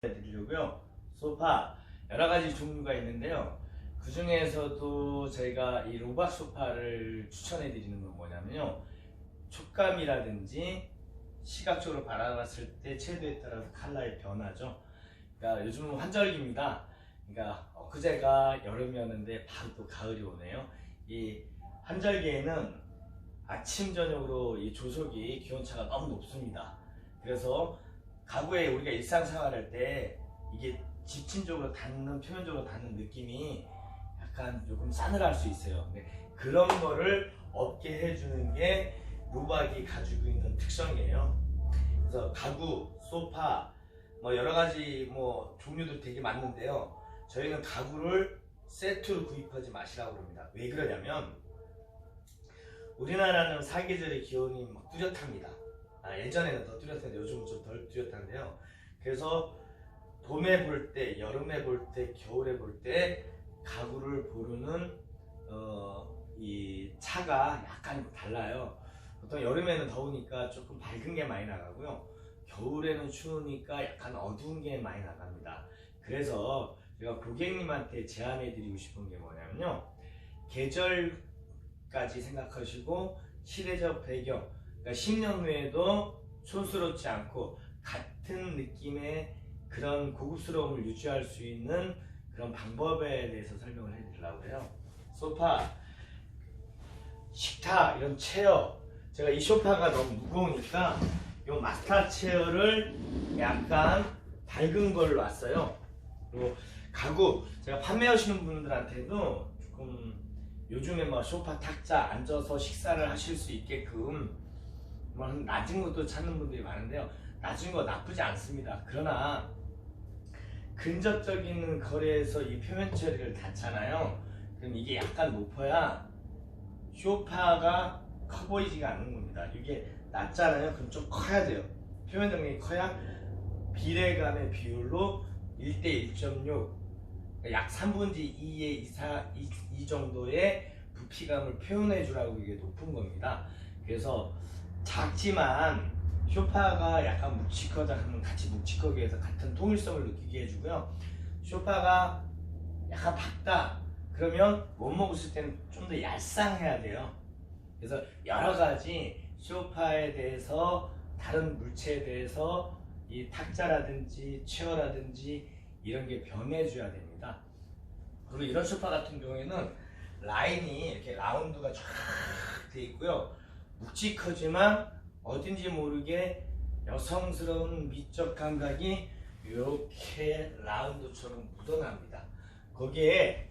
드리려고요. 소파 여러 가지 종류가 있는데요. 그 중에서도 저희가 이 로박 소파를 추천해 드리는 건 뭐냐면요. 촉감이라든지 시각적으로 바라봤을 때 채도에 따라서 컬러의 변화죠. 그러니까 요즘은 환절기입니다. 그러니까 엊그제가 여름이었는데 바로 또 가을이 오네요. 이 환절기에는 아침 저녁으로 이 조속이 기온차가 너무 높습니다. 그래서 가구에 우리가 일상생활할 때 이게 집진적으로 닿는 표면적으로 닿는 느낌이 약간 조금 싸늘할 수 있어요. 근데 그런 거를 없게 해주는 게 루박이 가지고 있는 특성이에요. 그래서 가구, 소파, 뭐 여러 가지 뭐 종류도 되게 많은데요. 저희는 가구를 세트로 구입하지 마시라고 합니다. 왜 그러냐면 우리나라는 사계절의 기온이 막 뚜렷합니다. 아, 예전에는 더 뚜렷했는데 요즘은 좀 덜 뚜렷한데요. 그래서 봄에 볼 때, 여름에 볼 때, 겨울에 볼 때 가구를 고르는 어, 이 차가 약간 달라요. 보통 여름에는 더우니까 조금 밝은 게 많이 나가고요. 겨울에는 추우니까 약간 어두운 게 많이 나갑니다. 그래서 제가 고객님한테 제안해 드리고 싶은 게 뭐냐면요. 계절까지 생각하시고 시대적 배경, 그러니까 10년 후에도 촌스럽지 않고 같은 느낌의 그런 고급스러움을 유지할 수 있는 그런 방법에 대해서 설명을 해드리려고 해요. 소파, 식탁, 이런 체어. 제가 이 소파가 너무 무거우니까 이 마스터 체어를 약간 밝은 걸로 왔어요. 그리고 가구, 제가 판매하시는 분들한테도 조금 요즘에 뭐 소파 탁자 앉아서 식사를 하실 수 있게끔 뭐 낮은 것도 찾는 분들이 많은데요. 낮은 거 나쁘지 않습니다. 그러나 근접적인 거리에서 이 표면 처리를 닫잖아요. 그럼 이게 약간 높아야 쇼파가 커 보이지가 않는 겁니다. 이게 낮잖아요. 그럼 좀 커야 돼요. 표면 정리가 커야 비례감의 비율로 1대 1.6, 약 3분의 2의 이사 이, 이 정도의 부피감을 표현해 주라고 이게 높은 겁니다. 그래서 작지만 쇼파가 약간 묵직하다 하면 같이 묵직하게 해서 같은 통일성을 느끼게 해주고요. 쇼파가 약간 밝다 그러면 원목 있을 때는 좀 더 얄쌍해야 돼요. 그래서 여러 가지 쇼파에 대해서 다른 물체에 대해서 이 탁자라든지 체어라든지 이런 게 변해줘야 됩니다. 그리고 이런 소파 같은 경우에는 라인이 이렇게 라운드가 쫙 돼 있고요. 묵직하지만 어딘지 모르게 여성스러운 미적 감각이 이렇게 라운드처럼 묻어납니다. 거기에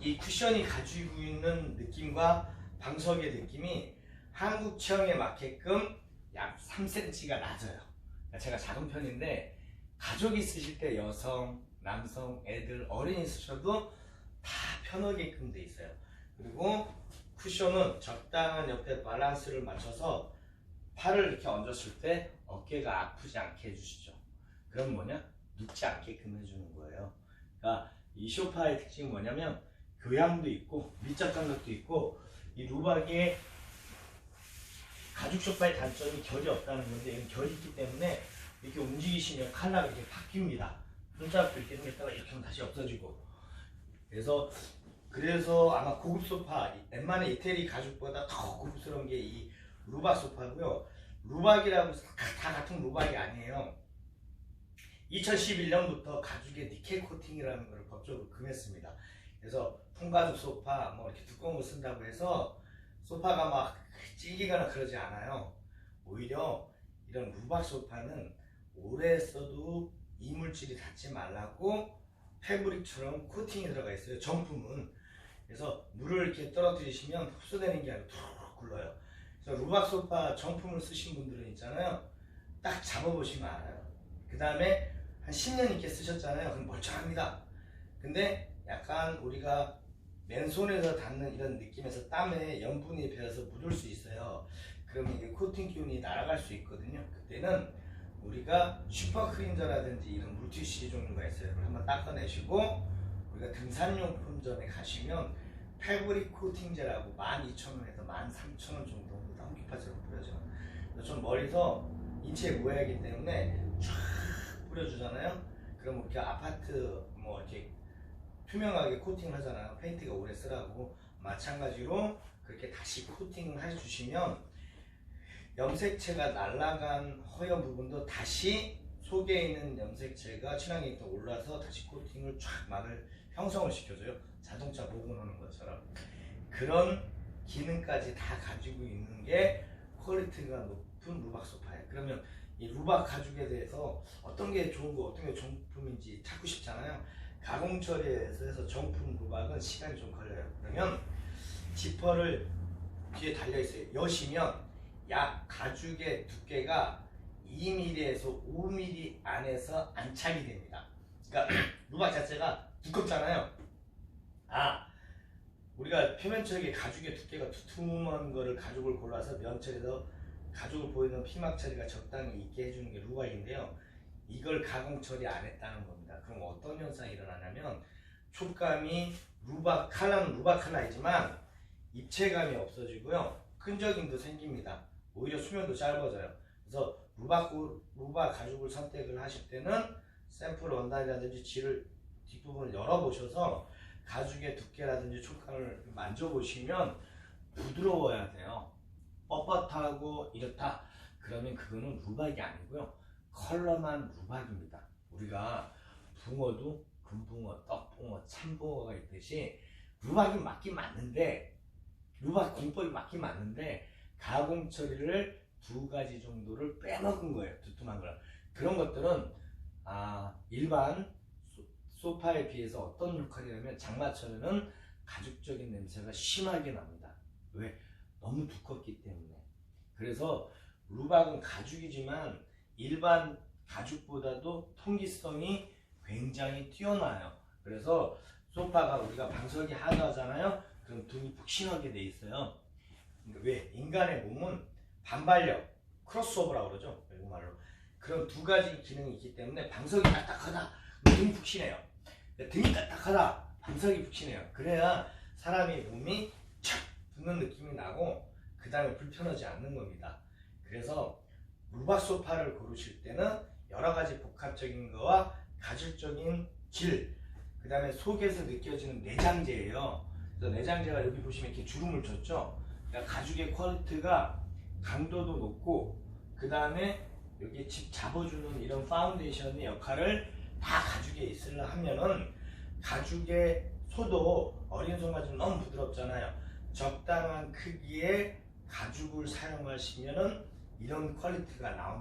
이 쿠션이 가지고 있는 느낌과 방석의 느낌이 한국 체형에 맞게끔 약 3cm가 낮아요. 제가 작은 편인데 가족이 쓰실 때 여성, 남성, 애들, 어린이 쓰셔도 다 편하게끔 돼 있어요. 그리고 쿠션은 적당한 옆에 밸런스를 맞춰서 팔을 이렇게 얹었을 때 어깨가 아프지 않게 해주시죠. 그럼 뭐냐? 눕지 않게끔 해주는 거예요. 그러니까 이 쇼파의 특징이 뭐냐면 교양도 있고 밀착 감각도 있고 이 루박의 가죽 쇼파의 단점이 결이 없다는 건데 이건 결이 있기 때문에 이렇게 움직이시면 칼라가 이렇게 바뀝니다. 손잡고 이렇게 생겼다가 이렇게 하면 다시 없어지고 그래서 그래서 아마 고급 소파 웬만한 이태리 가죽보다 더 고급스러운 게 이 루박 소파고요. 루박이라고 다 같은 루박이 아니에요. 2011년부터 가죽에 니켈 코팅이라는 걸 법적으로 금했습니다. 그래서 풍가죽 소파 뭐 이렇게 두꺼운 거 쓴다고 해서 소파가 막 찔기거나 그러지 않아요. 오히려 이런 루박 소파는 오래 써도 이물질이 닿지 말라고 패브릭처럼 코팅이 들어가 있어요. 정품은. 그래서 물을 이렇게 떨어뜨리시면 흡수되는 게 아니라 툭 굴러요. 그래서 루박 소파 정품을 쓰신 분들은 있잖아요. 딱 잡아보시면 알아요. 그 다음에 한 10년 이렇게 쓰셨잖아요. 그럼 멀쩡합니다. 근데 약간 우리가 맨손에서 닿는 이런 느낌에서 땀에 염분이 배어서 묻을 수 있어요. 그러면 이게 코팅 기운이 날아갈 수 있거든요. 그때는 우리가 슈퍼 클린저라든지 이런 물티슈 종류가 있어요. 한번 닦아내시고 우리가 등산용품점에 가시면 패브릭 코팅제라고 12,000원에서 13,000원 정도 홈기파제로 뿌려져요. 좀 멀리서 인체 모양이기 때문에 쫙 뿌려주잖아요. 그럼 이렇게 아파트 뭐 이렇게 투명하게 코팅을 하잖아요. 페인트가 오래 쓰라고 마찬가지로 그렇게 다시 코팅을 해주시면 염색체가 날아간 허연 부분도 다시 속에 있는 염색체가 친환경이 또 올라서 다시 코팅을 쫙 막을 형성을 시켜줘요. 자동차 복원하는 것처럼 그런 기능까지 다 가지고 있는 게 퀄리티가 높은 루박 소파예요. 그러면 이 루박 가죽에 대해서 어떤 게 좋은 거, 어떤 게 정품인지 찾고 싶잖아요. 가공 처리에서 정품 루박은 시간이 좀 걸려요. 그러면 지퍼를 뒤에 달려 있어요. 여시면 약 가죽의 두께가 2mm에서 5mm 안에서 안착이 됩니다. 그러니까 루박 자체가 두껍잖아요. 아, 우리가 표면 처리 가죽의 두께가 두툼한 거를 가죽을 골라서 면처리에서 가죽을 보이는 피막 처리가 적당히 있게 해주는 게 루박인데요. 이걸 가공 처리 안 했다는 겁니다. 그럼 어떤 현상이 일어나냐면 촉감이 루박 칼라는 루박 칼라이지만 입체감이 없어지고요. 끈적임도 생깁니다. 오히려 수면도 짧아져요. 그래서 루박, 루박 가죽을 선택을 하실 때는 샘플 원단이라든지 질을 뒷부분을 열어보셔서 가죽의 두께라든지 촉감을 만져보시면 부드러워야 돼요. 뻣뻣하고 이렇다. 그러면 그거는 루박이 아니고요. 컬러만 루박입니다. 우리가 붕어도 금붕어, 떡붕어, 참붕어가 있듯이 루박이 맞긴 맞는데 루박 공법이 맞긴 맞는데 가공 처리를 두 가지 정도를 빼먹은 거예요. 두툼한 거랑 그런 것들은 아 일반 소- 소파에 비해서 어떤 역할이냐면 장마철에는 가죽적인 냄새가 심하게 납니다. 왜? 너무 두껍기 때문에. 그래서 루박은 가죽이지만 일반 가죽보다도 통기성이 굉장히 뛰어나요. 그래서 소파가 우리가 방석이 하드하잖아요. 그럼 등이 푹신하게 돼 있어요. 그러니까 왜? 인간의 몸은 반발력, 크로스오버라고 그러죠. 외국말로. 그런 두 가지 기능이 있기 때문에 방석이 딱딱하다, 등이 푹신해요. 등이 딱딱하다, 방석이 푹신해요. 그래야 사람의 몸이 착 붙는 느낌이 나고 그 다음에 불편하지 않는 겁니다. 그래서 루박 소파를 고르실 때는 여러 가지 복합적인 거와 가죽적인 질, 그 다음에 속에서 느껴지는 내장재예요. 그래서 내장재가 여기 보시면 이렇게 주름을 줬죠. 그러니까 가죽의 퀄리티가 강도도 높고 그 다음에 여기 집 잡아주는 이런 파운데이션의 역할을 다 가죽에 있으려 하면은 가죽의 소도 어린 좀 너무 부드럽잖아요. 적당한 크기의 가죽을 사용하시면은 이런 퀄리티가 나옵니다.